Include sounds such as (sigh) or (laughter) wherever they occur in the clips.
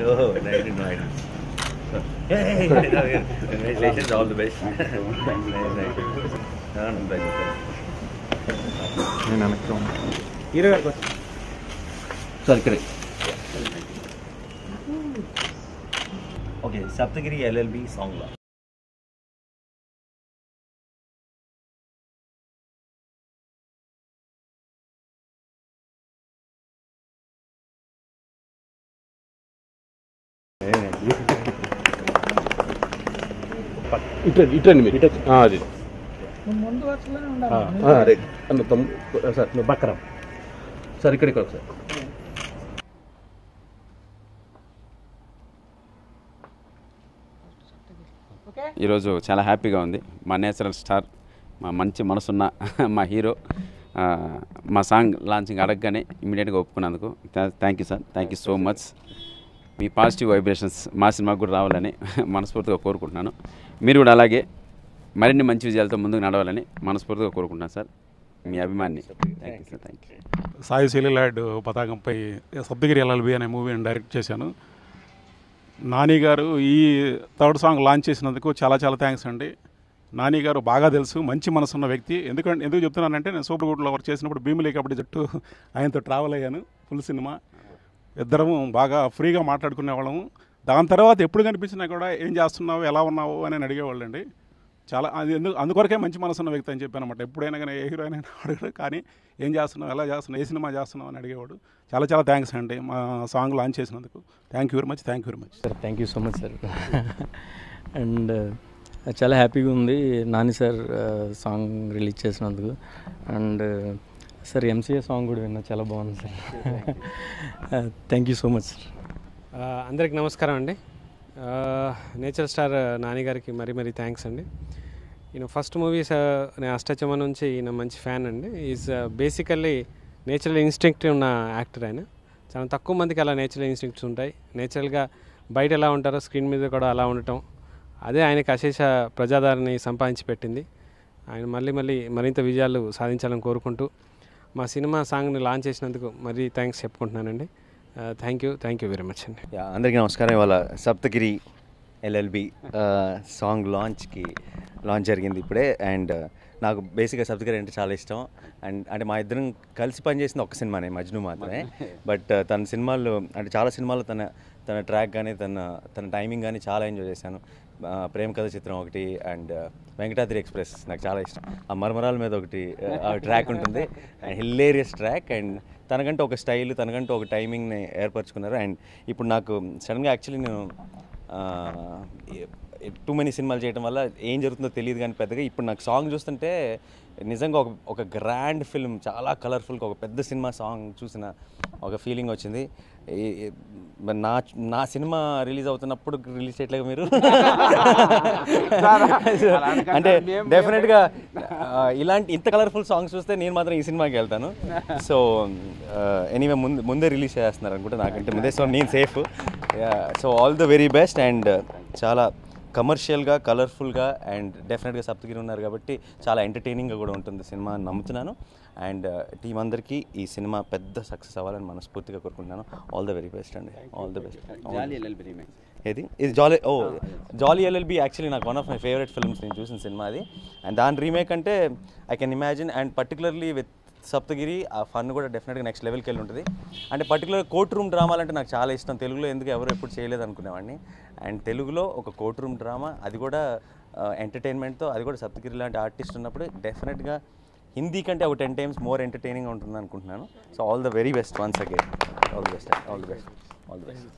Oh, nice, nice. Hey, congratulations, all the best. nice, nice. No, no, thank you. నేను అనుకున్నాను hero గారికి sorry correct okay Saptagiri LLB ఇటండి ఇటండి మీరు. అది. అన్న సార్ బక్కరం సార్ ఇక్కడికి ఒకసారి ఈరోజు చాలా హ్యాపీగా ఉంది. మా నేచురల్ స్టార్ మా మంచి మనసున్న మా హీరో మా సాంగ్ లాంచింగ్ అడగగానే ఇమీడియట్గా ఒప్పుకున్నందుకు thank you sir. Thank you so much. Me positive vibrations మా సినిమాకు కూడా రావాలని మనస్ఫూర్తిగా కోరుకుంటున్నాను. మీరు కూడా అలాగే మరిన్ని మంచి విజయాలతో ముందుకు నడవాలని మనస్ఫూర్తిగా కోరుకుంటున్నాను సార్. మీ అభిమాని thank you sir thank you Sai శైలిలాడ్ పతాకంపై సప్తగిరి ఎల్ఎల్బి అనే మూవీని డైరెక్ట్ చేశాను. నాని గారు ఈ థర్డ్ సాంగ్ లాంచ్ చేసినందుకు చాలా చాలా థ్యాంక్స్ అండి. నాని గారు బాగా తెలుసు మంచి మనసున్న వ్యక్తి. ఎందుకంటే ఎందుకు చెప్తున్నానంటే నేను సూపర్ గుడ్లో వర్క్ చేసినప్పుడు భీమిలీ జట్టు ఆయనతో ట్రావెల్ అయ్యాను ఫుల్ సినిమా ఇద్దరము బాగా ఫ్రీగా మాట్లాడుకునే వాళ్ళము. దాని తర్వాత ఎప్పుడు కనిపించినా కూడా ఏం చేస్తున్నావు ఎలా ఉన్నావు అని అడిగేవాళ్ళు అడిగేవాళ్ళండి. చాలా అది ఎందుకు అందుకొరకే మంచి మనసున్న వ్యక్తి అని చెప్పాను అనమాట ఎప్పుడైనా కానీ ఏ హీరో అయినా అడగడు. కానీ ఏం చేస్తున్నావు ఎలా చేస్తున్నావు ఏ సినిమా చేస్తున్నావు అని అడిగేవాడు. చాలా చాలా థ్యాంక్స్ అండి మా సాంగ్ లాంచ్ చేసినందుకు. Thank you very much thank you very much sir thank you so much sir and చాలా హ్యాపీగా ఉంది Nani sir uh, song release చేసినందుకు. అండ్ సార్ ఎంసీఏ సాంగ్ కూడా విన్నా చాలా బాగుంది sir. Thank you so much sir అందరికి నమస్కారం అండి. నేచర్ స్టార్ నాని గారికి మరీ మరీ థ్యాంక్స్ అండి. ఈయన ఫస్ట్ మూవీస్ నేను అష్టచమ నుంచి ఈయన మంచి ఫ్యాన్ అండి. ఈజ్ బేసికల్లీ నేచురల్ ఇన్స్టింక్ట్ ఉన్న యాక్టర్ ఆయన. చాలా తక్కువ మందికి అలా నేచురల్ ఇన్స్టింక్ట్స్ ఉంటాయి. నేచురల్గా బయట ఎలా ఉంటారో స్క్రీన్ మీద కూడా అలా ఉండటం అదే ఆయనకి అశేష ప్రజాదరణని సంపాదించి పెట్టింది. ఆయన మళ్ళీ మళ్ళీ మరింత విజయాలు సాధించాలని కోరుకుంటూ మా సినిమా సాంగ్ని లాంచ్ చేసినందుకు మరీ thanks చెప్పుకుంటున్నానండి. Thank you thank you very much అండి. అందరికీ నమస్కారం. ఇవాళ సప్తగిరి ఎల్ఎల్బి సాంగ్ లాంచ్కి లాంచ్ జరిగింది ఇప్పుడే. అండ్ నాకు బేసిక్గా సప్తగిరి అంటే చాలా ఇష్టం. అండ్ అంటే మా ఇద్దరం కలిసి పనిచేసింది ఒక సినిమానే మజ్ను మాత్రమే. బట్ తన సినిమాల్లో అంటే చాలా సినిమాల్లో తన తన ట్రాక్ కానీ తన తన టైమింగ్ కానీ చాలా ఎంజాయ్ చేశాను. ప్రేమ కథ చిత్రం ఒకటి అండ్ వెంకటాద్రి ఎక్స్ప్రెస్ నాకు చాలా ఇష్టం. ఆ మర్మరాల మీద ఒకటి ట్రాక్ ఉంటుంది. అండ్ హిల్లేరియస్ ట్రాక్ అండ్ తనకంటే ఒక స్టైల్ తనకంటే ఒక టైమింగ్ని ఏర్పరచుకున్నారు. అండ్ ఇప్పుడు నాకు సడన్గా యాక్చువల్లీ నేను టూ మెనీ సినిమాలు చేయడం వల్ల ఏం జరుగుతుందో తెలియదు కానీ పెద్దగా ఇప్పుడు నాకు సాంగ్ చూస్తుంటే నిజంగా ఒక ఒక గ్రాండ్ ఫిల్మ్ చాలా కలర్ఫుల్గా ఒక పెద్ద సినిమా సాంగ్ చూసిన ఒక ఫీలింగ్ వచ్చింది. నా నా సినిమా రిలీజ్ అవుతున్నప్పుడు రిలీజ్ చేయట్లేగా మీరు? (laughs) అంటే డెఫినెట్గా ఇలాంటి ఇంత కలర్ఫుల్ సాంగ్స్ చూస్తే నేను మాత్రం ఈ సినిమాకి వెళ్తాను. (laughs) సో ఎనీవే ముందు ముందే రిలీజ్ చేస్తున్నారు అనుకుంటే నాకంటే ముందే సో నేను safe so all the very best and చాలా కమర్షియల్గా కలర్ఫుల్గా అండ్ డెఫినెట్గా సప్తగిరి ఉన్నారు కాబట్టి చాలా ఎంటర్టైనింగ్గా కూడా ఉంటుంది సినిమా అని నమ్ముతున్నాను. అండ్ టీం అందరికీ ఈ సినిమా పెద్ద సక్సెస్ అవ్వాలని మనస్ఫూర్తిగా కోరుకుంటున్నాను. ఆల్ ద వెరీ బెస్ట్ అండి. ఆల్ ద బెస్ట్ ఏది? ఇది jolly oh jolly LLB actually నాకు one of my favourite films నేను చూసిన సినిమా అది. అండ్ దాని రీమేక్ అంటే I can imagine and particularly with Saptagiri ఆ ఫన్ కూడా డెఫినెట్గా నెక్స్ట్ లెవెల్కి వెళ్ళి ఉంటుంది. అంటే పర్టికులర్ కోర్ట్ రూమ్ డ్రామాలు అంటే నాకు చాలా ఇష్టం. తెలుగులో ఎందుకు ఎవరు ఎప్పుడు చేయలేదు అనుకునేవాడిని. అండ్ తెలుగులో ఒక కోర్ట్ రూమ్ డ్రామా అది కూడా ఎంటర్టైన్మెంట్తో అది కూడా సప్తగిరి లాంటి ఆర్టిస్ట్ ఉన్నప్పుడు డెఫినెట్గా హిందీ కంటే ఒక టెన్ టైమ్స్ మోర్ ఎంటర్టైనింగ్ ఉంటుంది అనుకుంటున్నాను. So all the very best once again all the best all the best all the best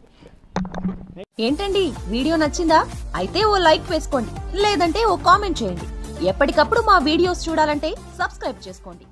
ఏంటండి? వీడియో నచ్చిందా? అయితే ఓ లైక్ వేసుకోండి. లేదంటే ఓ కామెంట్ చేయండి. ఎప్పటికప్పుడు మా వీడియోస్ చూడాలంటే సబ్స్క్రైబ్ చేసుకోండి.